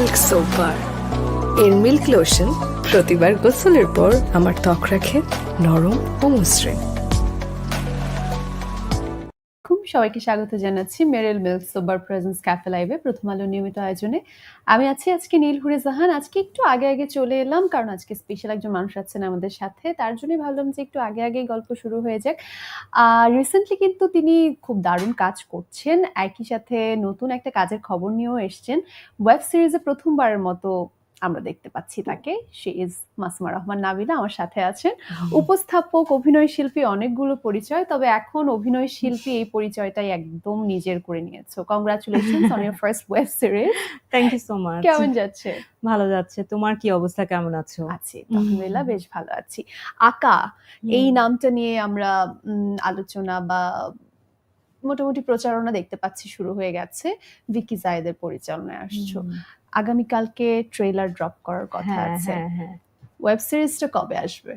Milk সোপার এর milk lotion প্রতিবার গোসলের পর আমার ত্বক রাখে নরম ও মসৃণ। সবাইকে স্বাগত জানাচ্ছি Meril milk soap bar presents cafe লাইভে প্রথম আলো নিয়মিত আয়োজনে। আমি আছি আজকে নীল হুরে জাহান। আজকে একটু আগে আগে চলে এলাম, কারণ আজকে স্পেশাল একজন মানুষ আছেন আমাদের সাথে। তার জন্যই ভাবলাম যে একটু আগে আগে গল্প শুরু হয়ে যাক। আর রিসেন্টলি কিন্তু তিনি খুব দারুণ কাজ করছেন। একই সাথে নতুন একটা কাজের খবর নিয়েও এসছেন। ওয়েব সিরিজে প্রথমবারের মতো আমরা দেখতে পাচ্ছি তাকে। সে ইজ মাসমা রহমান নাবিলা আমার সাথে আছেন। উপস্থাপক অভিনয় শিল্পী অনেকগুলো পরিচয় তবে এখন অভিনয় শিল্পী এই পরিচয়টাই একদম নিজের করে নিয়েছো। Congratulation on your first web series thank you so much কেমন যাচ্ছে? ভালো যাচ্ছে। তোমার কি অবস্থা? কেমন আছো? আছি। আলহামদুলিল্লাহ বেশ ভালো আছি। আকা এই নামটা নিয়ে আমরা আলোচনা বা মোটামুটি প্রচারণা দেখতে পাচ্ছি শুরু হয়ে গেছে। ভিকি জায়েদের পরিচালনায় আসছো। আগামীকালকে ট্রেলার ড্রপ করার কথা হ্যাঁ আছে। হ্যাঁ হ্যাঁ। ওয়েব সিরিজটা কবে আসবে?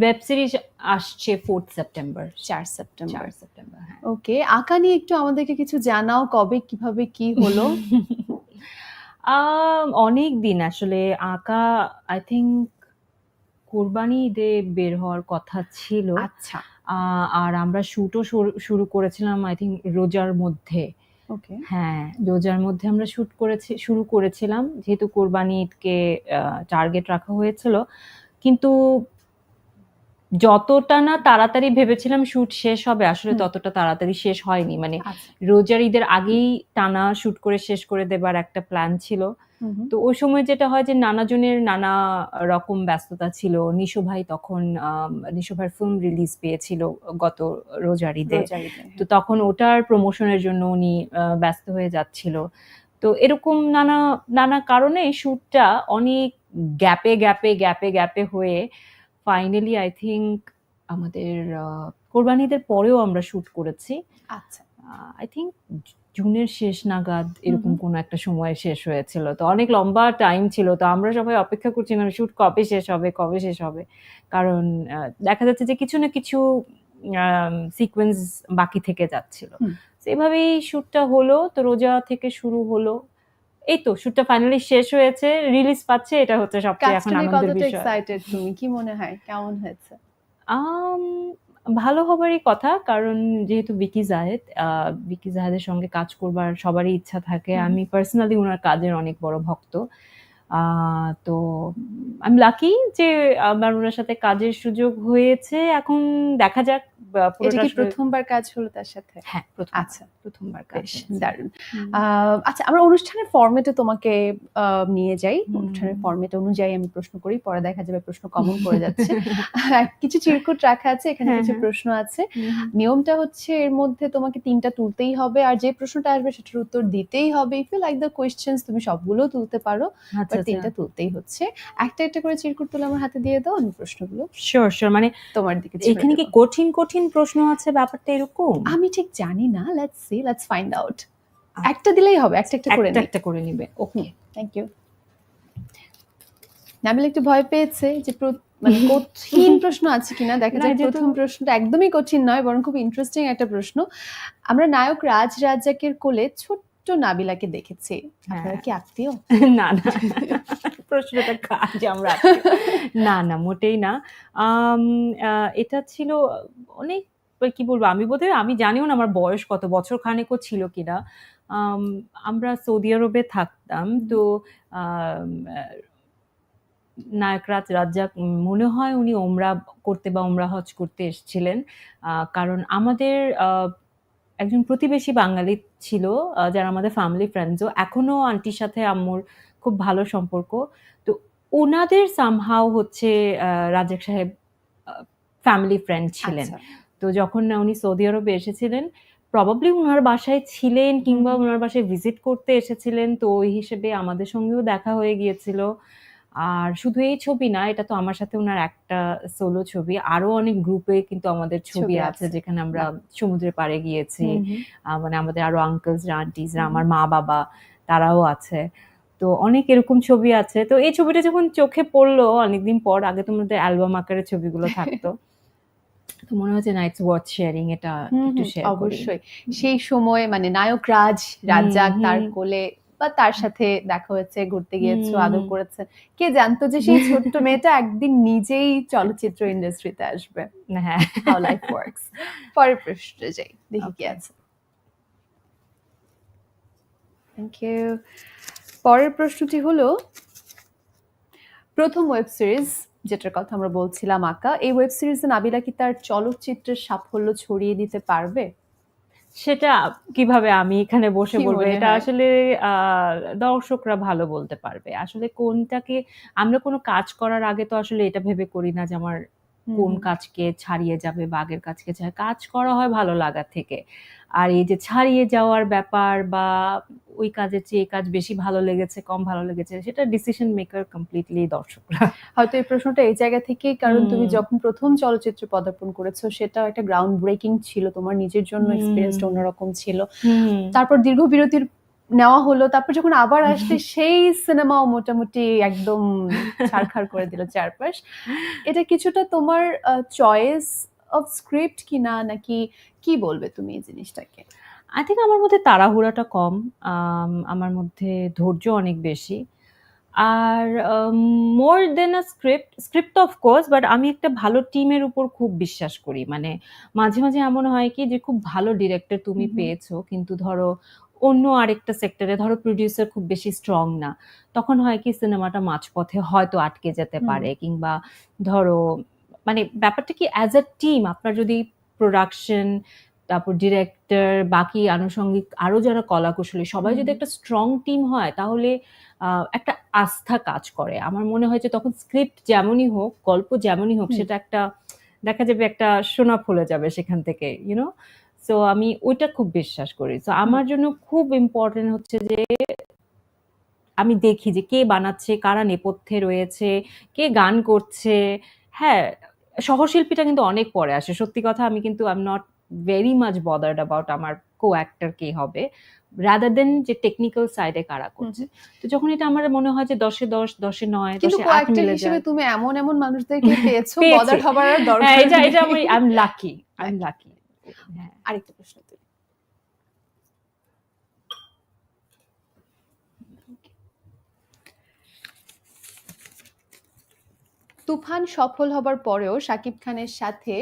ওয়েব সিরিজ আসছে ফোর্থ সেপ্টেম্বর চার সেপ্টেম্বর সেপ্টেম্বর হ্যাঁ। ওকে আঁকা নিয়ে একটু আমাদেরকে কিছু জানাও কবে কীভাবে কি হলো? অনেক দিন আসলে আঁকা আই থিঙ্ক কোরবানি ঈদে বের হওয়ার কথা ছিল। আচ্ছা। আহ, আর আমরা শুটও শুরু করেছিলাম আই থিঙ্ক রোজার মধ্যে। ওকে হ্যাঁ রোজার মধ্যে আমরা শুট করেছি শুরু করেছিলাম যেহেতু কোরবানি ঈদকে টার্গেট রাখা হয়েছিল কিন্তু যতটা না তাড়াতাড়ি ভেবেছিলাম শুট শেষ হবে আসলে হুম। ততটা তাড়াতাড়ি শেষ হয়নি মানে আচ্ছা রোজার ঈদের আগেই টানা শুট করে শেষ করে দেবার একটা প্ল্যান ছিল। তো ওই সময় যেটা হয় যে নানাজনের নানা রকম ব্যস্ততা ছিল। নিশো ভাই তখন নিশো ভাইয়ের ফিল্ম রিলিজ পেয়েছিল গত রোজার ঈদে তো তখন ওটার প্রমোশনের জন্য উনি ব্যস্ত হয়ে যাচ্ছিল। তো এরকম নানা নানা কারণে শ্যুটটা অনেক গ্যাপে গ্যাপে গ্যাপে গ্যাপে হয়ে ফাইনালি আই থিঙ্ক আমাদের কোরবানিদের পরেও আমরা শ্যুট করেছি। আচ্ছা। আই থিঙ্ক জুনের শেষ নাগাদ এরকম। কোনো একটা সময় শেষ হয়েছিল। তো অনেক লম্বা টাইম ছিল। তো আমরা সবাই অপেক্ষা করছিলাম শুট কবে শেষ হবে কবে শেষ হবে? কারণ দেখা যাচ্ছে যে কিছু না কিছু সিকোয়েন্স বাকি থেকে যাচ্ছিল। এভাবেই শ্যুটটা হলো। তো রোজা থেকে শুরু হলো। এই তো শুটটা ফাইনালি শেষ হয়েছে। রিলিজ পাচ্ছে এটা হচ্ছে সবচেয়ে এখন আনন্দের বিষয়। এক্সাইটেড তুমি? কি মনে হয়? কেমন হয়েছে? আম, ভালো হবারই কথা কারণ যেহেতু বিকি জাহেদ বিকি জাহেদের সঙ্গে কাজ করবার সবারই ইচ্ছা থাকে। আমি পার্সোনালি ওনার কাজের অনেক বড় ভক্ত। তো আমি লাকি যে আমার ওনার সাথে কাজের সুযোগ হয়েছে। এখন দেখা যাক এটা কি প্রথমবার কাজ হলো তার সাথে? হ্যাঁ প্রথম আচ্ছা প্রথমবার কাজ দারুণ। আচ্ছা আমরা অনুষ্ঠানের ফরম্যাটে তোমাকে নিয়ে যাই। অনুষ্ঠানের ফরম্যাট অনুযায়ী আমি প্রশ্ন করি পরে দেখা যাবে প্রশ্ন কমন করে যাচ্ছে। কিছু চিরকুট রাখা আছে এখানে হ্যাঁ, কিছু হ্যাঁ। প্রশ্ন আছে। নিয়মটা হচ্ছে এর মধ্যে তোমাকে তিনটা তুলতেই হবে আর যে প্রশ্নটা আসবে সেটার উত্তর দিতেই হবে। If you like the questions তুমি সবগুলো তুলতে পারো আচ্ছা বাট তিনটা তুলতেই হচ্ছে। একটা একটা করে চিরকুট তুলে আমার হাতে দিয়ে দাও আমি প্রশ্নগুলো শিওর শিওর মানে তোমার দিকে এখানে কি দেবো। কঠিন কঠিন প্রশ্ন আছে ব্যাপারটা এরকম? আমি ঠিক জানি না let's see let's find out একটা দিলেই হবে একটা একটা করে একটা করে নিবে ওকে থ্যাংক ইউ নাবিল একটু ভয় পেয়েছে যে মানে কঠিন প্রশ্ন আছে কিনা দেখা যায় প্রথম প্রশ্নটা একদমই কঠিন নয় বরং খুব ইন্টারেস্টিং একটা প্রশ্ন। আমরা নায়ক রাজ রাজ্জাকের কোলে ছোট্ট নাবিলাকে দেখেছি। আপনারা হ্যাঁ। কি আত্মীয়? না না। প্রশ্নটা কাজ আমরা না না মোটেই না। এটা ছিল অনেক কি বলব আমি বোধহয় আমি জানিও না আমার বয়স কত বছর খানেকও ছিল কিনা। আম, আমরা সৌদি আরবে থাকতাম তো নায়করাজ রাজ্জাক মনে হয় উনি ওমরা করতে বা ওমরা হজ করতে এসেছিলেন। কারণ আমাদের আহ, একজন প্রতিবেশী বাঙালি ছিল যারা আমাদের ফ্যামিলি ফ্রেন্ডসও এখনও আন্টির সাথে আম্মুর খুব ভালো সম্পর্ক। তো ওনাদের সামহাও হচ্ছে আহ, রাজ্জাক সাহেব ফ্যামিলি ফ্রেন্ড ছিলেন। আচ্ছা। তো যখন উনি সৌদি আরবে এসেছিলেন প্রবাবলি ওনার বাসায় ছিলেন কিংবা। ওনার বাসায় ভিজিট করতে এসেছিলেন তো ওই হিসেবে আমাদের সঙ্গেও দেখা হয়ে গিয়েছিল। আর শুধু এই ছবি না এটা তো আমার সাথে ওনার একটা সোলো ছবি। আরও অনেক গ্রুপে কিন্তু আমাদের ছবি আছে। যেখানে আমরা সমুদ্রের পাড়ে গিয়েছি। মানে আমাদের আরও আঙ্কেলসরা আন্টিসরা আমার মা বাবা তারাও আছে। তো অনেক এরকম ছবি আছে। তো এই ছবিটা যখন চোখে পড়ল অনেকদিন পর আগে তো আমাদের অ্যালবাম আকারে ছবিগুলো থাকতো। তো মনে হচ্ছে না ইটস ওয়ার্থ শেয়ারিং এটা একটু শেয়ার অবশ্যই। সেই সময় মানে নায়ক রাজ রাজ্জাক তার কোলে বা তার সাথে দেখা হয়েছে ঘুরতে গিয়েছো আদর করেছে। কে জানতো যে সেই ছোট্ট মেয়েটা একদিন নিজেই চলচ্চিত্র ইন্ডাস্ট্রিতে আসবে? হ্যাঁ। হাউ লাইফ ওয়ার্কস পরের প্রশ্নে যাই দেখি কি আছে। থ্যাংক ইউ পরের প্রশ্নটি হলো প্রথম ওয়েব সিরিজ যেটার কথা আমরা বলছিলাম আঁকা এই ওয়েব সিরিজে নাবিলা কি তার চলচ্চিত্রের সাফল্য ছড়িয়ে দিতে পারবে? সেটা কীভাবে আমি এখানে বসে বলব? এটা আসলে আহ, দর্শকরা ভালো বলতে পারবে। আসলে কোনটাকে আমরা কোনো কাজ করার আগে তো আসলে এটা ভেবে করি না যে আমার কোন কাজকে ছাড়িয়ে যাবে বা আগের কাজকে ছাড় কাজ করা হয় ভালো লাগা থেকে। আর এই যে ছাড়িয়ে যাওয়ার ব্যাপার বা ওই কাজের চেয়ে কাজ বেশি ভালো লেগেছে কম ভালো লেগেছে সেটা ডিসিশন মেকার কমপ্লিটলি দর্শকরা। হয়তো এই প্রশ্নটা এই জায়গা থেকেই কারণ তুমি যখন প্রথম চলচ্চিত্র পদার্পণ করেছ সেটাও একটা গ্রাউন্ড ব্রেকিং ছিল তোমার নিজের জন্য। এক্সপিরিয়েন্সটা অন্যরকম ছিল। তারপর দীর্ঘ বিরতির নেওয়া হলো তারপর যখন আবার আসলে সেই সিনেমাও মোটামুটি একদম ছাড়খাড় করে দিল চারপাশ। এটা কিছুটা তোমার চয়েস অফ স্ক্রিপ্ট কিনা নাকি কি বলবে তুমি এই জিনিসটাকে? আই থিঙ্ক আমার মধ্যে তাড়াহুড়াটা কম আমার মধ্যে ধৈর্য অনেক বেশি। আর more than a script script of course but আমি একটা ভালো টিমের উপর খুব বিশ্বাস করি। মানে মাঝে মাঝে এমন হয় কি যে খুব ভালো ডিরেক্টর তুমি। পেয়েছ কিন্তু ধরো অন্য আরেকটা সেক্টরে ধরো প্রডিউসার খুব বেশি স্ট্রং না তখন হয় কি সিনেমাটা মাঝপথে হয়তো আটকে যেতে পারে কিংবা ধরো মানে ব্যাপারটা কি অ্যাজ আ টিম আপনার যদি প্রোডাকশন তারপর ডিরেক্টর বাকি আনুষঙ্গিক আরও যারা কলাকুশলী সবাই যদি একটা স্ট্রং টিম হয় তাহলে একটা আস্থা কাজ করে। আমার মনে হয় যে তখন স্ক্রিপ্ট যেমনই হোক গল্প যেমনই হোক সেটা একটা দেখা যাবে একটা সোনা ফুলে যাবে সেখান থেকে ইউনো সো আমি ওইটা খুব বিশ্বাস করি। তো আমার জন্য খুব ইম্পর্টেন্ট হচ্ছে যে আমি দেখি যে কে বানাচ্ছে কারা নেপথ্যে রয়েছে কে গান করছে। হ্যাঁ সহশিল্পীটা কিন্তু অনেক পরে আসে। সত্যি কথা আমি কিন্তু I am not very much bothered about আমার কো অ্যাক্টর কে হবে। রাদার দেন যে টেকনিক্যাল সাইডে কারা করছে। তো যখন এটা আমার মনে হয় যে দশে দশ দশে নয় কিন্তু দশে আট মিলে হিসেবে যায়। তুমি এমন এমন মানুষদেরকে পেয়েছ পেয়েছি। বদার হবার হ্যাঁ দরকার এটা এটা আমি I am lucky I am lucky আরেকটা প্রশ্ন তুলি তুফান সফল হবার পরেও সাকিব খানের সাথে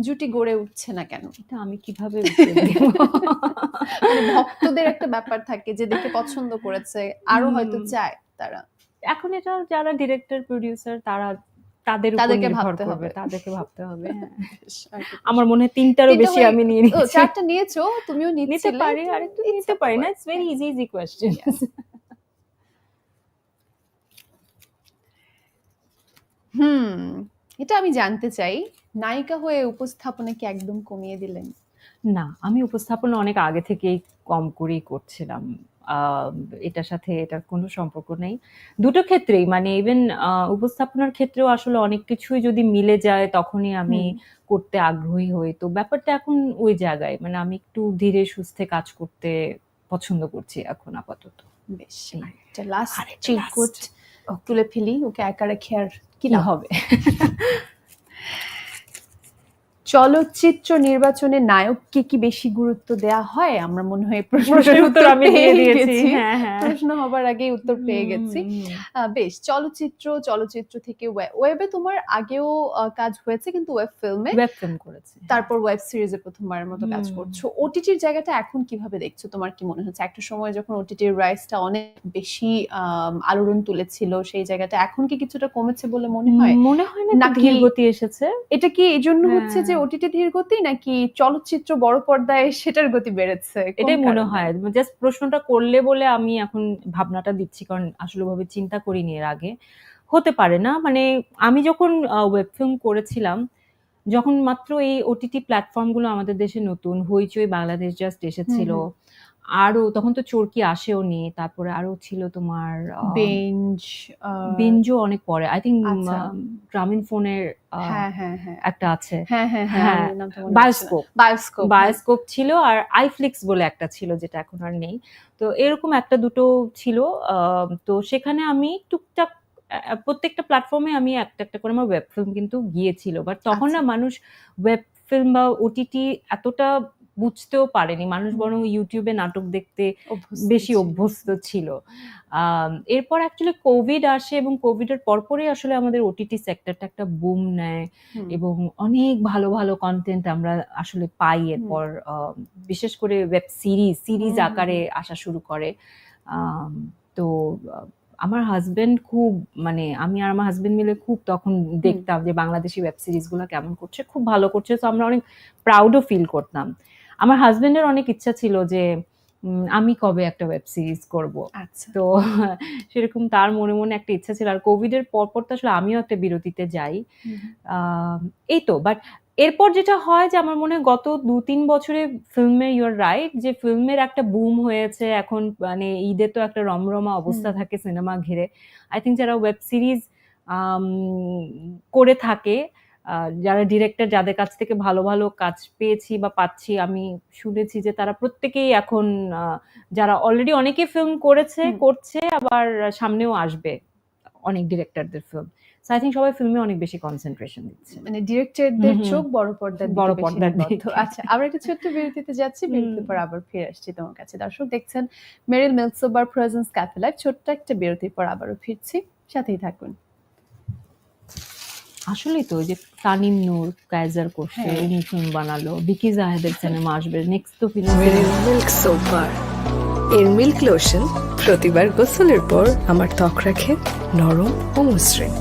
জুটি গড়ে উঠছে না কেন? এটা আমি কীভাবে মানে ভক্তদের একটা ব্যাপার থাকে যে দেখে পছন্দ করেছে আরও হয়তো চায় তারা। এখন এটা যারা ডিরেক্টর প্রডিউসার তারা তাদের তাদেরকে ভাবতে হবে। তাদেরকে ভাবতে হবে হ্যাঁ। আমার মনে হয় তিনটারও বেশি আমি নিয়ে ও, নিচ্ছি। চারটা নিয়েছো তুমিও নিতে পারি আর একটু নিতে পারি না it's very easy easy question hmm এটা আমি জানতে চাই নায়িকা হয়ে উপস্থাপনা কি একদম কমিয়ে দিলেন? না আমি উপস্থাপনা অনেক আগে থেকেই কম করেই করছিলাম। এটার সাথে এটার কোনো সম্পর্ক নেই। দুটো ক্ষেত্রেই মানে ইভেন উপস্থাপনার ক্ষেত্রেও আসলে অনেক কিছুই যদি মিলে যায় তখনই আমি করতে আগ্রহী হই। তো ব্যাপারটা এখন ওই জায়গায় মানে আমি একটু ধীরে সুস্থে কাজ করতে পছন্দ করছি এখন আপাতত। বেশ লাস্ট। তুলে ফেলি ওকে একা রেখে আর কি না হবে? চলচ্চিত্র নির্বাচনে নায়ককে কি বেশি গুরুত্ব দেয়া হয়? আমরা মনে হয় প্রশ্নের উত্তর আমি দিয়ে দিয়েছি। হ্যাঁ হ্যাঁ। প্রশ্ন হবার আগেই উত্তর পেয়ে গেছি। বেশ চলচ্চিত্র চলচ্চিত্র থেকে ওয়েবে তোমার আগেও কাজ হয়েছে কিন্তু ওয়েব ফিল্মে। ওয়েব ফিল্ম করেছে তারপর ওয়েব সিরিজে প্রথমবারের মতো কাজ করছ। ওটিটির জায়গাটা এখন কীভাবে দেখছ? তোমার কি মনে হচ্ছে? একটা সময় যখন ওটিটির রাইসটা অনেক বেশি আলোড়ন তুলেছিল সেই জায়গাটা এখন কি কিছুটা কমেছে বলে মনে হয়? মনে হয় না নাকি- গতি এসেছে। এটা কি এই জন্য হচ্ছে যে হ্যাঁ। ওটিটি ধীর গতি নাকি চলচ্চিত্র বড় পর্দায় সেটার গতি বেড়েছে? এটাই মনে হয়। জাস্ট প্রশ্নটা করলে বলে আমি এখন ভাবনাটা দিচ্ছি কারণ আসলে ভাবে চিন্তা করিনি এর আগে। হতে পারে না মানে আমি যখন ওয়েব ফিল্ম করেছিলাম যখন মাত্র এই ওটিটি প্ল্যাটফর্মগুলো আমাদের দেশে নতুন হইচই বাংলাদেশ জাস্ট এসেছিল আরও তখন তো চরকি আসেও নি তারপরে আরও ছিল তোমার বেঞ্জো অনেক পরে। I think. গ্রামীণ ফোনের একটা আছে। না। বায়োস্কোপ বায়োস্কোপ বায়োস্কোপ ছিল আর আইফ্লিক্স বলে একটা ছিল যেটা এখন আর নেই। তো এরকম একটা দুটো ছিল আহ, তো সেখানে আমি টুকটাক প্রত্যেকটা প্ল্যাটফর্মে আমি একটা একটা করে আমার ওয়েব ফিল্ম কিন্তু গিয়েছিল। বাট তখন না আচ্ছা। মানুষ ওয়েব ফিল্ম বা ওটিটি এতটা বুঝতেও পারেনি। মানুষ বরং ইউটিউবে নাটক দেখতে বেশি অভ্যস্ত ছিল। এরপর অ্যাকচুয়ালি কোভিড আসে এবং কোভিডের পরপরই আসলে আমাদের ওটিটি সেক্টরটা একটা বুম নেয় এবং অনেক ভালো ভালো কন্টেন্ট আমরা আসলে পাই এরপর বিশেষ করে ওয়েব সিরিজ সিরিজ আকারে আসা শুরু করে। তো আমার হাজবেন্ড খুব মানে আমি আর আমার হাজবেন্ড মিলে খুব তখন দেখতাম যে বাংলাদেশি ওয়েব সিরিজগুলো কেমন করছে খুব ভালো করছে। তো আমরা অনেক প্রাউডও ফিল করতাম। আমার হাজবেন্ডের অনেক ইচ্ছা ছিল যে আমি কবে একটা ওয়েব সিরিজ করব। তো সেরকম তার মনে মনে একটা ইচ্ছা ছিল। আর কোভিড কোভিডের পরপর তো আসলে আমিও একটা বিরতিতে যাই। এই তো বাট এরপর যেটা হয় যে আমার মনে হয় গত দু তিন বছরে ফিল্মে ইউর রাইট যে ফিল্মের একটা বুম হয়েছে। এখন মানে ঈদে তো একটা রমরমা অবস্থা থাকে সিনেমা ঘিরে। আই থিঙ্ক যারা ওয়েব সিরিজ করে থাকে যারা ডিরেক্টর যাদের কাছ থেকে ভালো ভালো কাজ পেয়েছি বা পাচ্ছি আমি শুনেছি যে তারা প্রত্যেকেই এখন যারা অলরেডি অনেকে ফিল্ম করেছে করছে আবার সামনেও আসবে অনেক ডিরেক্টরদের ফিল্ম আই থিঙ্ক সবাই ফিল্মে অনেক বেশি কনসেন্ট্রেশন দিচ্ছে। মানে ডিরেক্টরদের। চোখ বড় পর্দার বড় পর্দার। দিকে। আচ্ছা আমরা একটা ছোট্ট বিরতিতে যাচ্ছি বিরতির পর আবার ফিরে আসছি তোমার কাছে। দর্শক দেখছেন মেরিল মিলসোবার প্রেজেন্স ক্যাফে ছোট্ট একটা বিরতির পর আবারও ফিরছি। সাথেই থাকুন। আসলেই তো ওই যে তানিম নূর কাইজার করছে। উনি ফিল্ম বানালো। বিকি জাহেদের সিনেমা আসবে নেক্সট তো ফিল্ম মিল্ক সোপার এর মিল্ক লোশন প্রতিবার গোসলের পর আমার ত্বক রাখে নরম ও মসৃণ।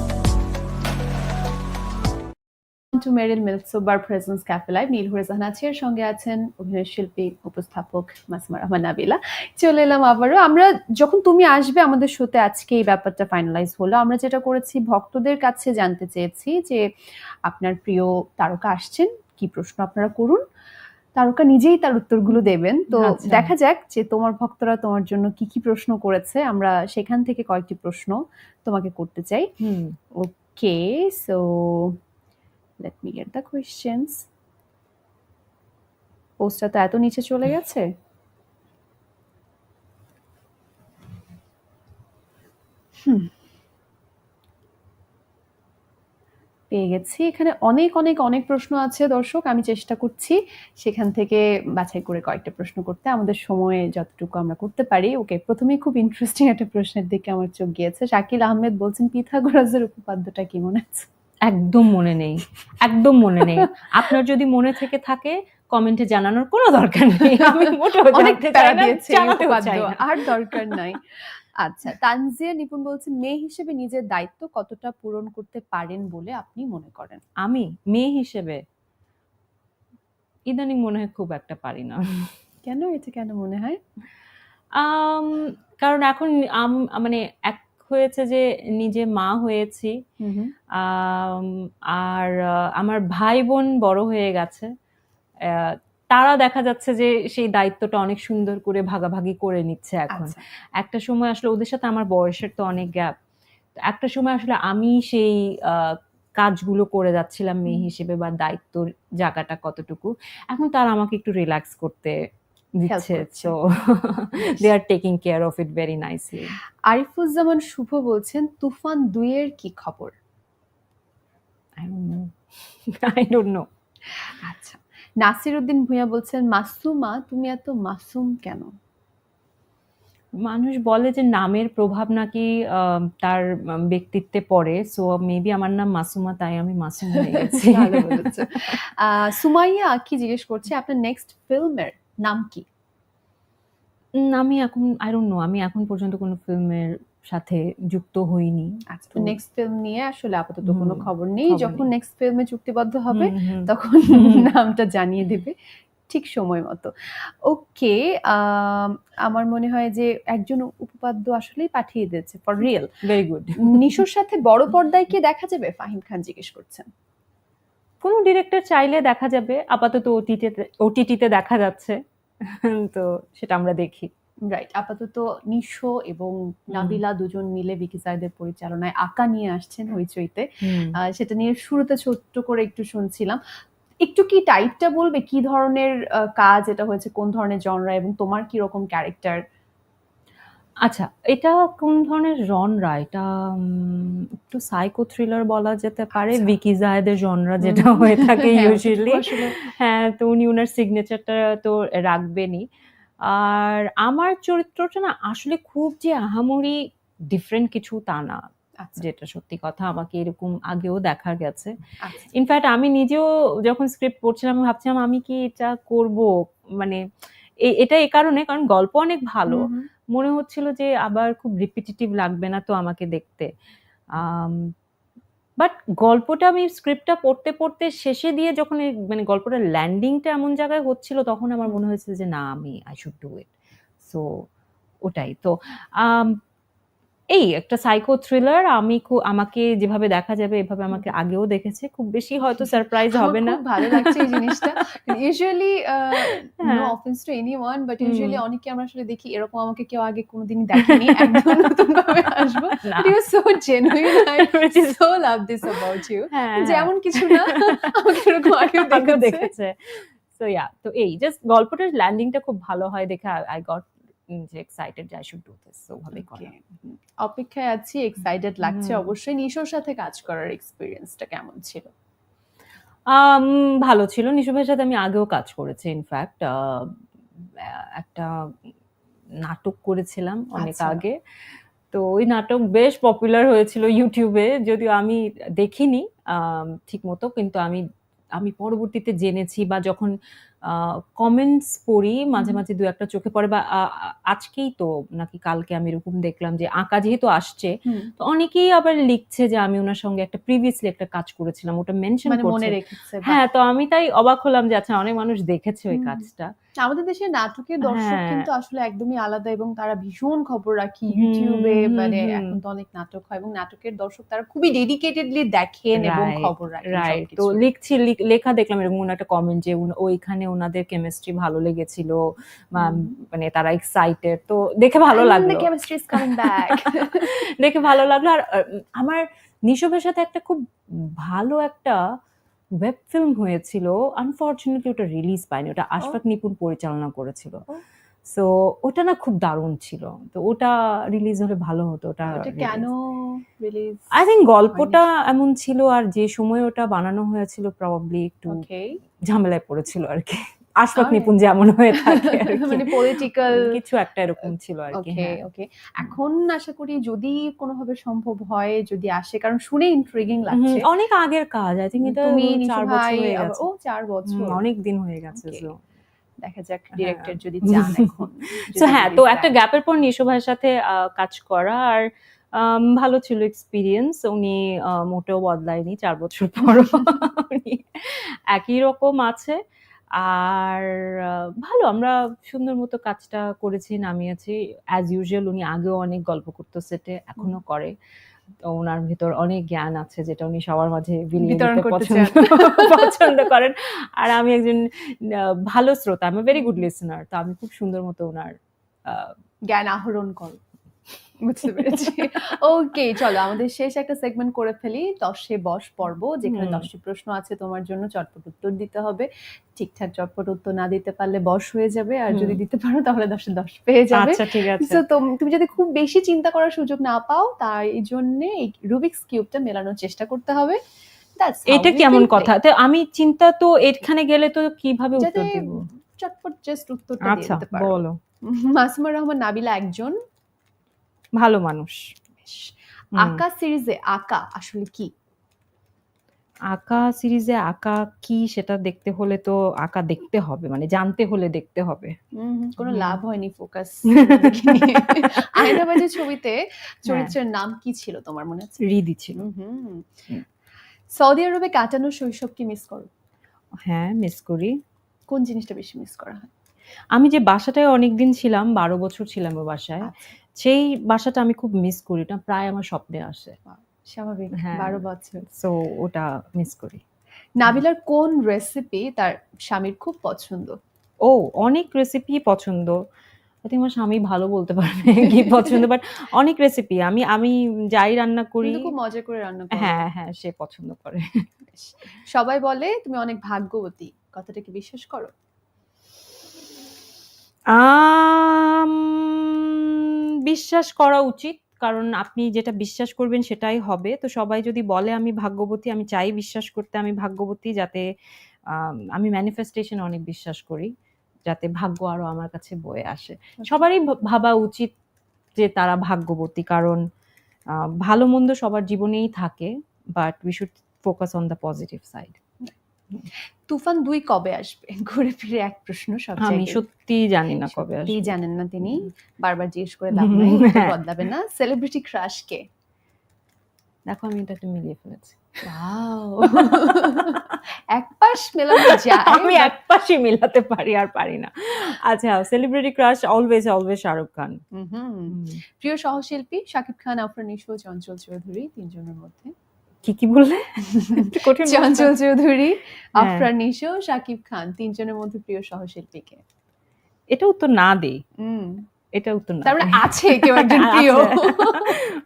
To Meril milk soap bar presents cafe live নীলহুরে Jahan আছে এর সঙ্গে আছেন অভিনয় শিল্পী উপস্থাপক মাসুমা রহমান নাবিলা। চলে এলাম আবারও। আমরা যখন তুমি আসবে আমাদের শোতে আজকে এই ব্যাপারটা ফাইনালাইজ হলো। আমরা যেটা করেছি ভক্তদের কাছে জানতে চেয়েছি যে আপনার প্রিয় তারকা আসছেন কি প্রশ্ন আপনারা করুন? তারকা নিজেই তার উত্তরগুলো দেবেন। তো আচ্ছা। দেখা যাক যে তোমার ভক্তরা তোমার জন্য কি কি প্রশ্ন করেছে। আমরা সেখান থেকে কয়েকটি প্রশ্ন তোমাকে করতে চাই। ওকে Okay, let me get the questions. পোস্টটা তো এত নিচে চলে গেছে? পেয়ে গেছি। এখানে অনেক অনেক অনেক প্রশ্ন আছে দর্শক, আমি চেষ্টা করছি সেখান থেকে বাছাই করে কয়েকটা প্রশ্ন করতে। আমাদের সময়ে যতটুকু আমরা করতে পারি, ওকে প্রথমেই খুব ইন্টারেস্টিং একটা প্রশ্নের দিকে আমার চোখ গিয়েছে। শাকিল আহমেদ বলছেন, পিথাগোরাসের উপপাদ্যটা কি মনে আছে? একদম মনে নেই একদম মনে নেই। আপনার যদি মনে থেকে থাকে কমেন্টে জানানোর কোনো দরকার নেই। আমি মোটেও অনেক জানতে চাই না, আর দরকার নাই। আচ্ছা তানজিয়া নিপুণ বলছেন মেয়ে হিসেবে নিজের দায়িত্ব কতটা পূরণ করতে পারেন বলে আপনি মনে করেন? আমি? মেয়ে হিসেবে? ইদানিং মনে হয় খুব একটা পারি না। কেন? এটা কেন মনে হয়? কারণ এখন আম- মানে এক হয়েছে যে নিজে মা হয়েছি আর আমার ভাই বোন বড় হয়ে গেছে। তারা দেখা যাচ্ছে যে সেই দায়িত্বটা অনেক সুন্দর করে ভাগাভাগি করে নিচ্ছে এখন। আচ্ছা। একটা সময় আসলে ওদের সাথে আমার বয়সের তো অনেক গ্যাপ। একটা সময় আসলে আমি সেই আহ, কাজগুলো করে যাচ্ছিলাম মেয়ে হিসেবে বা দায়িত্বর জায়গাটা কতটুকু। এখন তারা আমাকে একটু রিল্যাক্স করতে দিচ্ছে। তো they are taking care of it very nicely Arifuzzaman Shuvo বলছেন তুফান দুইয়ের কি খবর? I don't know I don't know আচ্ছা নাসির উদ্দিন ভূঁইয়া বলছেন মাসুমা তুমি এত মাসুম কেন? মানুষ বলে যে নামের প্রভাব নাকি তার ব্যক্তিত্বে পড়ে সো মেবি আমার নাম মাসুমা তাই আমি মাসুম হয়ে গেছি। আহ, সুমাইয়া কি জিজ্ঞেস করছে আপনার নেক্সট ফিল্মের নাম কি? আমি এখন আই ডোন্ট নো আমি এখন পর্যন্ত কোনো ফিল্মের সাথে যুক্ত হইনি। আচ্ছা নেক্সট ফিল্ম নিয়ে আসলে আপাতত কোনো খবর নেই। যখন নেক্সট ফিল্মে চুক্তিবদ্ধ হবে। তখন নামটা জানিয়ে দেবে ঠিক সময় মতো। ওকে আমার মনে হয় যে একজন উপপাদ্য আসলেই পাঠিয়ে দিয়েছে ফর রিয়েল ভেরি গুড নিশোর সাথে বড় পর্দায় কি দেখা যাবে? ফাহিম খান জিজ্ঞেস করছেন। কোনো ডিরেক্টর চাইলে দেখা যাবে আপাতত ওটিটিতে ওটিটিতে দেখা যাচ্ছে। তো সেটা আমরা দেখি। রাইট আপাতত নিশো এবং নাবিলা দুজন মিলে সাইদের পরিচালনায় আঁকা নিয়ে আসছেন হইচইতে। সেটা নিয়ে শুরুতে ছোট্ট করে একটু শুনছিলাম। একটু কি টাইপটা বলবে? কি ধরনের কাজ এটা হয়েছে? কোন ধরনের জনরা এবং তোমার কি রকম ক্যারেক্টার আচ্ছা, এটা কোন ধরনের জনরা? এটা উম একটু সাইকো থ্রিলার বলা যেতে পারে। আচ্ছা। ভিকি জায়েদের জনরা যেটা হয়ে থাকে হ্যাঁ, ইউজুয়ালি। আসলে হ্যাঁ, তো উনি উনার সিগনেচারটা তো রাখবেনই। আর আমার চরিত্রটা না আসলে খুব যে আহামরি ডিফারেন্ট কিছু তা না। আচ্ছা, যেটা সত্যি কথা আমাকে এরকম আগেও দেখা গেছে। আচ্ছা। ইনফ্যাক্ট আমি নিজেও যখন স্ক্রিপ্ট পড়ছিলাম আমি ভাবছিলাম আমি কি এটা করব? মানে এ এটা এই কারণে কারণ গল্প অনেক ভালো। হুম, হুম। মনে হচ্ছিল যে আবার খুব রিপিটিটিভ লাগবে না তো আমাকে দেখতে। বাট গল্পটা আমি স্ক্রিপ্টটা পড়তে, পড়তে শেষে দিয়ে যখন মানে গল্পটা ল্যান্ডিংটা এমন জায়গায় হচ্ছিল তখন আমার মনে হয়েছে যে না আমি I should do it. So ওটাই। তো এই একটা সাইকো থ্রিলার আমি খু আমাকে যেভাবে দেখা যাবে এভাবে আমাকে আগেও দেখেছে। খুব বেশি হয়তো সারপ্রাইজ হবে না। ভালো লাগছে এই জিনিসটা। Usually no. Offence to anyone but. Usually অনেকে আমরা আসলে দেখি এরকম আমাকে কেউ আগে কোনদিনই দেখেনি। একদম নতুনভাবে আসব। না। But you are so genuine. I Which is- so love this about you. হ্যাঁ, যেমন কিছু না আমাকে এরকম আগেও। দেখেছে। সো ইয়া তো এই জাস্ট গল্পটার ল্যান্ডিংটা খুব ভালো হয় দেখে আই গট যে excited I should do this. So ওভাবেই করা। অপেক্ষায় আছি এক্সাইটেড লাগছে অবশ্যই। নিশোর সাথে কাজ করার এক্সপেরিয়েন্সটা কেমন ছিল? ভালো ছিল। নিশু ভাইয়ের সাথে আমি আগেও কাজ করেছি ইনফ্যাক্ট একটা নাটক করেছিলাম অনেক আচ্ছা। আগে। তো ওই নাটক বেশ পপুলার হয়েছিল ইউটিউবে। যদিও আমি দেখিনি ঠিক মতো কিন্তু আমি আমি পরবর্তীতে জেনেছি বা যখন কমেন্টস পড়ি মাঝে, মাঝে দু একটা চোখে পড়ে বা আজকেই তো নাকি কালকে আমি এরকম দেখলাম যে আঁকা যেহেতু আসছে তো অনেকেই আবার লিখছে যে আমি ওনার সঙ্গে একটা প্রিভিয়াসলি একটা কাজ করেছিলাম। ওটা মেনশন মানে করছে। রেখেছে। হ্যাঁ, তো আমি তাই অবাক হলাম যে আচ্ছা অনেক মানুষ দেখেছে ওই কাজটা। আমাদের দেশের নাটকের দর্শক হ্যাঁ। কিন্তু আসলে একদমই আলাদা এবং তারা ভীষণ খবর রাখি ইউটিউবে মানে এখন তো অনেক নাটক হয় এবং নাটকের দর্শক তারা খুবই ডেডিকেটেডলি দেখেন এবং খবর রাখেন তো লিখছি লেখা দেখলাম এরকম একটা কমেন্ট যে ওইখানে ওনাদের কেমিস্ট্রি ভালো লেগেছিল। মানে তারা এক্সাইটেড। তো দেখে ভালো লাগল। chemistry is coming back. দেখে ভালো লাগল। আর আমার নিশো ভাইয়ের সাথে একটা খুব ভালো একটা ওয়েব ফিল্ম হয়েছিল। আনফর্চুনেটলি ওটা রিলিজ পায়নি। ওটা আশফাক নিপুণ পরিচালনা করেছিল। সো ওটা না খুব দারুণ ছিল। তো ওটা রিলিজ হলে ভালো হতো। ওটা কেন রিলিজ আই থিঙ্ক গল্পটা এমন ছিল আর যে সময় ওটা বানানো হয়েছিল প্রবাবলি একটু ঝামেলায় পড়েছিল আরকি। আশফাক. নিপুণ যেমন হয়ে থাকে মানে পলিটিক্যাল কিছু একটা এরকম ছিল আরকি। ওকে, হ্যাঁ। ওকে। এখন আশা করি যদি কোনোভাবে সম্ভব হয় যদি আসে কারণ শুনে ইন্ট্রিগিং লাগছে। অনেক আগের কাজ। আই থিংক এটা তুমি নিশু ৪ ভাই বছর হয়ে গেছে। ও ৪ বছর। অনেক দিন হয়ে গেছে। দেখা যাক হ্যাঁ। ডিরেক্টর যদি চান এখন। সো যদি হ্যাঁ, তো একটা গ্যাপের পর নিশো ভাইয়ের সাথে কাজ করা আর ভালো ছিল এক্সপিরিয়েন্স উনি মোটেও বদলায়নি চার বছর পর একই রকম আছে। আর ভালো আমরা সুন্দর মতো কাজটা করেছি, নামিয়েছি। অ্যাজ ইউজুয়াল উনি আগেও অনেক গল্প করতো সেটে, এখনও করে। তো উনার ভেতর অনেক জ্ঞান আছে যেটা উনি সবার মাঝে বিতরণ পছন্দ পছন্দ করেন। আর আমি একজন ভালো শ্রোতা। I am a very good listener. তো আমি খুব সুন্দর মতো ওনার জ্ঞান আহরণ করো। বুঝতে পেরেছি। ওকে চলো আমাদের শেষ একটা সেগমেন্ট করে ফেলি। ১০ এ বস পর্ব যেখানে হুম। ১০ টি প্রশ্ন আছে তোমার জন্য চটপট উত্তর দিতে হবে। ঠিকঠাক চটপট উত্তর না দিতে পারলে বস হয়ে যাবে। আর যদি দিতে পারো তাহলে 10 এ 10 পেয়ে যাবে। আচ্ছা ঠিক আছে। সো তোম যদি খুব বেশি চিন্তা করার সুযোগ না পাও তাই জন্যে এই রুবিকস কিউবটা মেলানোর চেষ্টা করতে হবে। এটা কেমন কথা? তো আমি চিন্তা তো এখানে গেলে তো কীভাবে উত্তর দিব? চটপট জাস্ট উত্তরটা আচ্ছা দিতে পারো। বলো। মাসুমা রহমান নাবিলা একজন ভালো মানুষ। আঁকা সিরিজে আঁকা আসলে কি? আঁকা সিরিজে আঁকা কি সেটা দেখতে হলে তো আঁকা দেখতে হবে। মানে জানতে হলে দেখতে হবে। কোনো লাভ হয়নি ফোকাস। আয়নাবাজি ছবিতে চরিত্রের নাম কি ছিল তোমার মনে আছে? রিদি ছিল। সৌদি আরবে কাটানো শৈশব কি মিস করো? হ্যাঁ, মিস করি। কোন জিনিসটা বেশি মিস করা হয়? আমি যে বাসাটায় অনেকদিন ছিলাম, ১২ বছর ছিলাম ওই বাসায়। আচ্ছা, সেই বাসাটা আমি খুব মিস করি। এটা প্রায় আমার স্বপ্নে আসে। স্বাভাবিক হ্যাঁ। ১২ বছর। সো ওটা মিস করি। নাবিলার কোন রেসিপি তার স্বামীর খুব পছন্দ? ও অনেক রেসিপি পছন্দ। আই আমার স্বামী ভালো বলতে পারবে কি পছন্দ বাট অনেক রেসিপি আমি আমি যাই রান্না করি খুব মজা করে রান্না করো। হ্যাঁ, হ্যাঁ সে পছন্দ করে। সবাই বলে তুমি অনেক ভাগ্যবতী। কথাটা কি বিশ্বাস করো? বিশ্বাস করা উচিত কারণ আপনি যেটা বিশ্বাস করবেন সেটাই হবে। তো সবাই যদি বলে আমি ভাগ্যবতী আমি চাই বিশ্বাস করতে আমি ভাগ্যবতী যাতে আমি ম্যানিফেস্টেশন অনেক বিশ্বাস করি যাতে ভাগ্য আরও আমার কাছে বয়ে আসে। সবারই ভাবা উচিত যে তারা ভাগ্যবতী কারণ ভালো মন্দ সবার জীবনেই থাকে but we should focus on the positive side Toofan দুই কবে আসবে? ঘুরে ফিরে এক প্রশ্ন সব আমি সত্যি জানি না কবে আসবে। জানেন না তিনি। বারবার জিজ্ঞেস করে লাভ নাই। বদলাবে না। সেলিব্রিটি ক্রাশ কে? দেখো আমি মিলিয়ে ফেলেছি! এক পাশ মেলানো যায়। আমি এক পাশে মিলাতে পারি আর পারি না। আচ্ছা celebrity crush always always Shahrukh Khan. প্রিয় সহশিল্পী শাকিব খান আফরান নিশো চঞ্চল চৌধুরী তিনজনের মধ্যে। কি কি বললে? কঠিন চঞ্চল চৌধুরী হ্যাঁ। আফরান নিশো শাকিব খান তিনজনের মধ্যে প্রিয় সহশিল্পীকে। এটা উত্তর না দেই। এটা উত্তর না তার আছে কেউ একজন প্রিয়।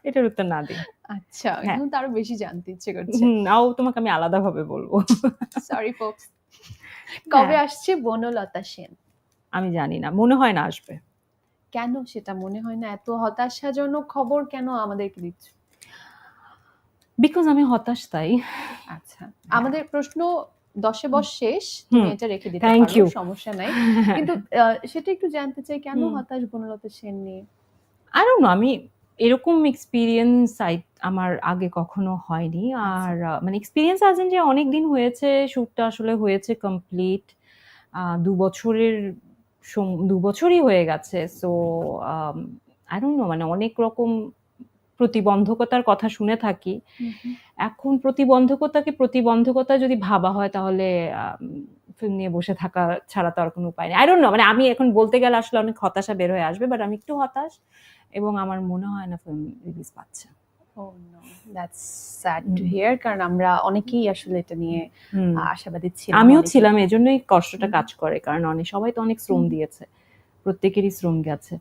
এটার উত্তর না দিই। আচ্ছা হ্যাঁ। এখন তো বেশি জানতে ইচ্ছে করছে। নাও তোমাকে আমি আলাদা ভাবে বলব। সরি ফোকস কবে হ্যাঁ। আসছে বনলতা সেন? আমি জানি না মনে হয় না আসবে। কেন সেটা মনে হয় না? এত হতাশাজনক খবর কেন আমাদেরকে দিচ্ছ? বিকজ আমি হতাশ তাই। আচ্ছা। আমাদের প্রশ্ন দশে বস শেষ। তুমি এটা রেখে দিতে পারো সমস্যা নাই। কিন্তু সেটা একটু জানতে চাই কেন হতাশ বনলতা সেন নিয়ে? আই ডোন্ট নো আমি এরকম এক্সপিরিয়েন্স আমার আগে কখনো হয়নি। আর মানে এক্সপিরিয়েন্স আছেন যে অনেক দিন হয়েছে শ্যুটটা আসলে হয়েছে কমপ্লিট দু বছরের দু বছরই হয়ে গেছে। সো আই ডোন্ট নো মানে অনেক রকম প্রতিবন্ধকতার কথা শুনে থাকি। এখন প্রতিবন্ধকতাকে প্রতিবন্ধকতা যদি ভাবা হয় তাহলে ফিল্ম নিয়ে বসে থাকা ছাড়া তো আর কোনো উপায় নেই। আই ডোন্ট নো মানে আমি এখন বলতে গেলে আসলে অনেক হতাশা বের হয়ে আসবে বাট আমি একটু হতাশ এবং আমার মনে হয় না ফিল্ম রিলিজ পাচ্ছে। That's sad to কারণ আমরা অনেকেই আসলে এটা নিয়ে আশাবাদী ছিলাম আমিও। ছিলাম এজন্যই কষ্টটা কাজ করে কারণ অনেক সবাই তো অনেক শ্রম দিয়েছে প্রত্যেকেরই শ্রম গেছে।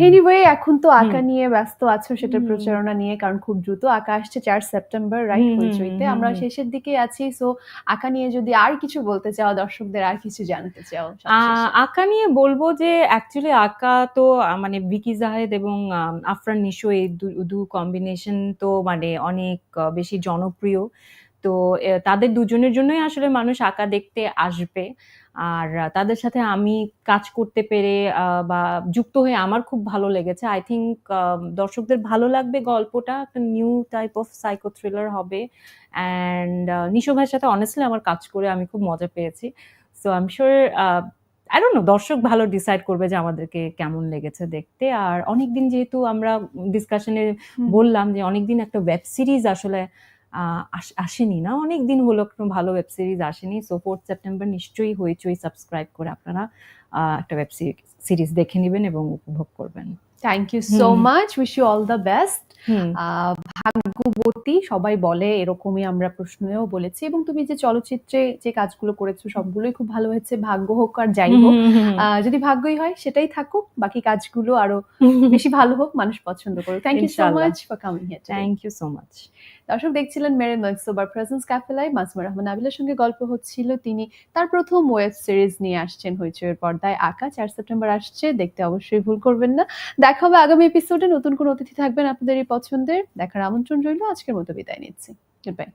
এনিওয়ে এখন তো আঁকা নিয়ে ব্যস্ত আছো সেটার হুম। প্রচারণা নিয়ে কারণ খুব দ্রুত আঁকা আসছে চার সেপ্টেম্বর রাইট হইচইতে আমরা শেষের দিকে আছি সো আঁকা নিয়ে যদি আর কিছু বলতে চাও দর্শকদের আর কিছু জানতে চাও আঁকা নিয়ে বলব যে অ্যাকচুয়ালি আঁকা তো মানে ভিকি জাহেদ এবং আফরান নিশো এই দু কম্বিনেশন তো মানে অনেক বেশি জনপ্রিয়। তো তাদের দুজনের জন্যই আসলে মানুষ আঁকা দেখতে আসবে। আর তাদের সাথে আমি কাজ করতে পেরে বা যুক্ত হয়ে আমার খুব ভালো লেগেছে। আই থিঙ্ক দর্শকদের ভালো লাগবে গল্পটা একটা new type of psycho thriller হবে। অ্যান্ড নিশো ভাইয়ের সাথে অনেস্টলি আমার কাজ করে আমি খুব মজা পেয়েছি। So I am sure I don't know দর্শক ভালো ডিসাইড করবে যে আমাদেরকে কেমন লেগেছে দেখতে। আর অনেকদিন যেহেতু আমরা ডিসকাশনে বললাম যে অনেকদিন একটা ওয়েব সিরিজ আসলে আসেনি না? অনেক দিন হলো কোনো ভালো ওয়েব সিরিজ আসেনি। সো ফোর্থ সেপ্টেম্বর নিশ্চয়ই হইচই সাবস্ক্রাইব করে আপনারা একটা ওয়েব সিরিজ দেখে নেবেন এবং উপভোগ করবেন। Thank you so. Much wish you all the best ভাগ্যবতী সবাই বলে এরকমই আমরা প্রশ্নেও বলেছি এবং তুমি যে চলচ্চিত্রে যে কাজগুলো করেছ সবগুলোই খুব ভালো হয়েছে ভাগ্য হোক আর যাই হোক। যদি ভাগ্যই হয় সেটাই থাকুক বাকি কাজগুলো আরও বেশি ভালো হোক মানুষ পছন্দ করুক। Thank you so. Much for coming here thank you so much দর্শক দেখছিলেন Meril মকসোবার presents cafe live Masuma Rahman আবিলের সঙ্গে গল্প হচ্ছিল তিনি। তার প্রথম ওয়েব সিরিজ নিয়ে আসছেন হইচইয়ের পর্দায়। আঁকা চার সেপ্টেম্বর আসছে দেখতে অবশ্যই ভুল করবেন না। দেখা হবে আগামী এপিসোডে নতুন কোন অতিথি থাকবেন আপনাদের এই পছন্দের। দেখার আমন্ত্রণ রইল আজকের মতো বিদায় নিচ্ছি। Good bye